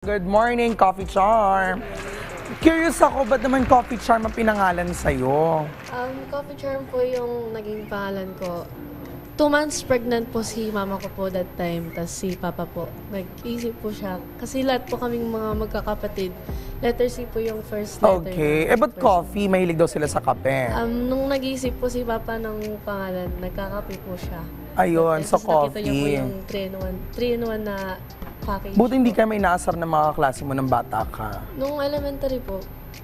Good morning, Coffee Charm. Curious ako, ba't naman Coffee Charm ang pinangalan sa'yo? Um, Coffee Charm po yung naging pangalan ko. Two months pregnant po si mama ko po that time, tapos si papa po. Nag-isip po siya. Kasi lahat po kaming mga magkakapatid. Letter C po yung first letter. Okay. Eh, ba't first coffee? Mahilig daw sila sa kape. Um, nung nag-iisip po si Papa ng pangalan, nagkakape po siya. Ayun, Tapos so nakita niya po coffee. yung 3-in-1, 3-in-1 na package. Buti hindi ka may naasar ng mga klase mo ng bata ka. Nung elementary po,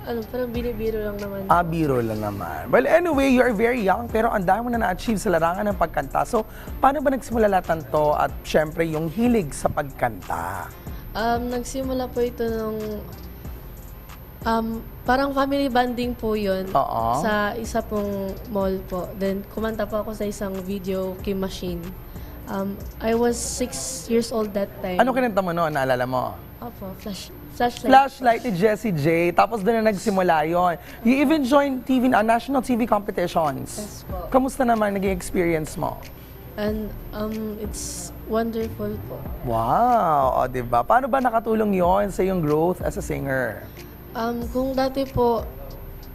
ano, parang binibiro lang naman. Ah, biro lang naman. Well, anyway, you're very young, pero ang dami mo na na-achieve sa larangan ng pagkanta. So, paano ba nagsimula lahat to at syempre yung hilig sa pagkanta? Um, nagsimula po ito nung um, parang family banding po yun Oo. sa isa pong mall po. Then, kumanta po ako sa isang video game machine. Um, I was six years old that time. Ano kinanta mo noon? Naalala mo? Opo, flash, flashlight. Flashlight ni Jessie J. Tapos doon na nagsimula yon. You even joined TV, uh, national TV competitions. Yes po. Kamusta naman naging experience mo? And um, it's wonderful po. Wow! O, di ba? Paano ba nakatulong yon sa iyong growth as a singer? Um, kung dati po,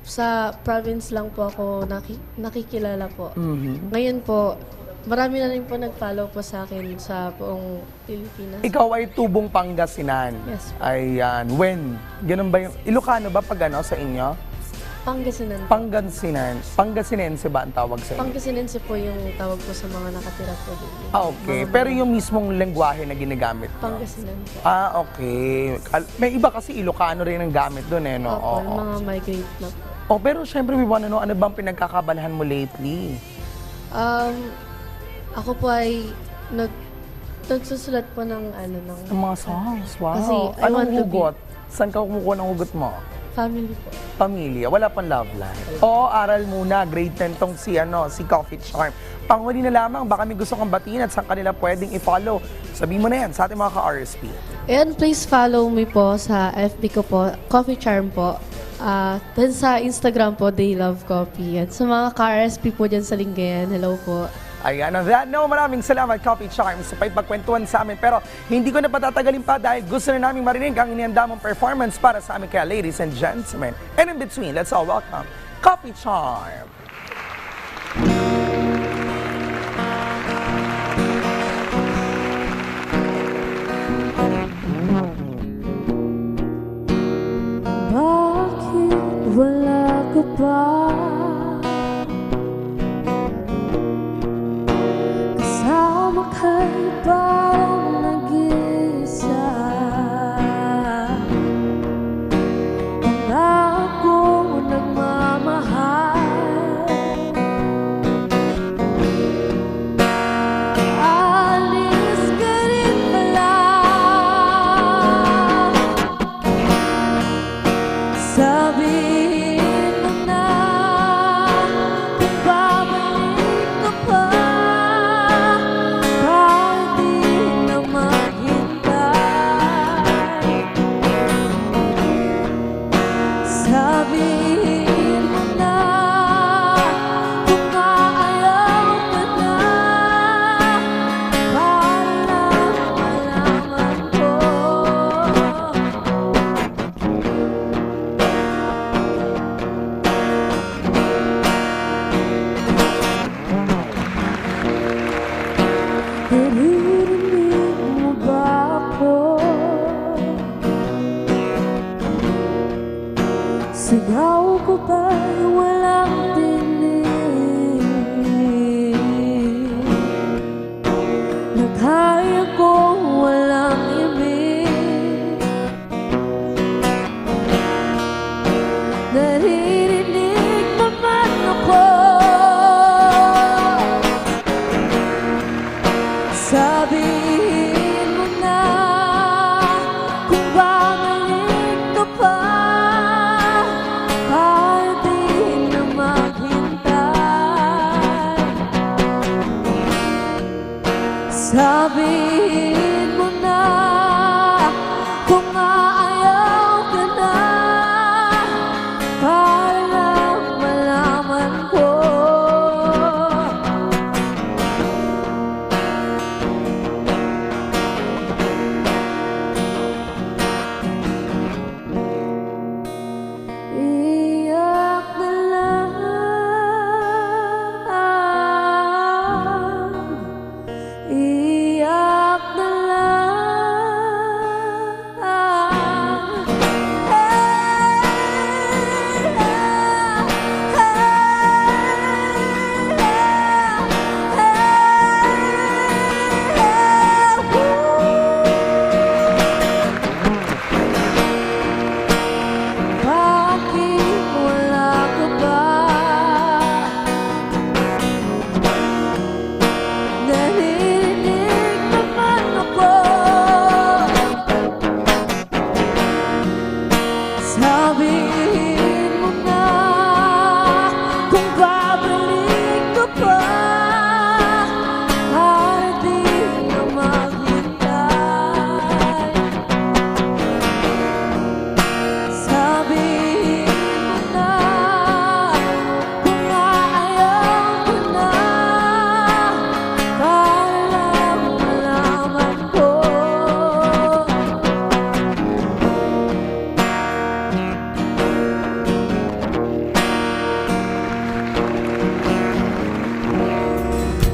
sa province lang po ako naki- nakikilala po. Mhm. Ngayon po, marami na rin po nag-follow po sa akin sa buong Pilipinas. Ikaw ay tubong Pangasinan. Yes. Ayan. When? Ganun ba yung... Ilocano ba pag ano sa inyo? Pangasinan. Pangasinan. Pangasinense ba ang tawag sa inyo? Pangasinense po yung tawag po sa mga nakatira po doon. Ah, okay. Pero yung mismong lengguwahe na ginagamit mo? Pangasinan po. Ah, okay. Al- May iba kasi Ilocano rin ang gamit doon eh, no? Opo, Oo. yung mga migrate na po. Oh, pero syempre we wanna know, ano bang pinagkakabalahan mo lately? Um, ako po ay nag, nagsusulat po ng ano, ng Ang mga songs, wow. Kasi I Anong want to be- hugot? Saan ka kumukuha ng hugot mo? family po. Pamilya, wala pang love life. Oo, aral muna, grade 10 tong si, ano, si Coffee Charm. Panghuli na lamang, baka may gusto kang batiin at saan kanila pwedeng i-follow. Sabihin mo na yan sa ating mga ka-RSP. And please follow me po sa FB ko po, Coffee Charm po. Ah, then sa Instagram po, They Love Coffee. At sa mga ka-RSP po dyan sa Lingayen, hello po. Ayan, on that no, maraming salamat Coffee Charm sa pagkwentuhan sa amin. Pero hindi ko na patatagalin pa dahil gusto na namin marinig ang inihanda mong performance para sa amin kaya ladies and gentlemen. And in between, let's all welcome Coffee Charm. Bakit wala ka pa? Kay se ocupar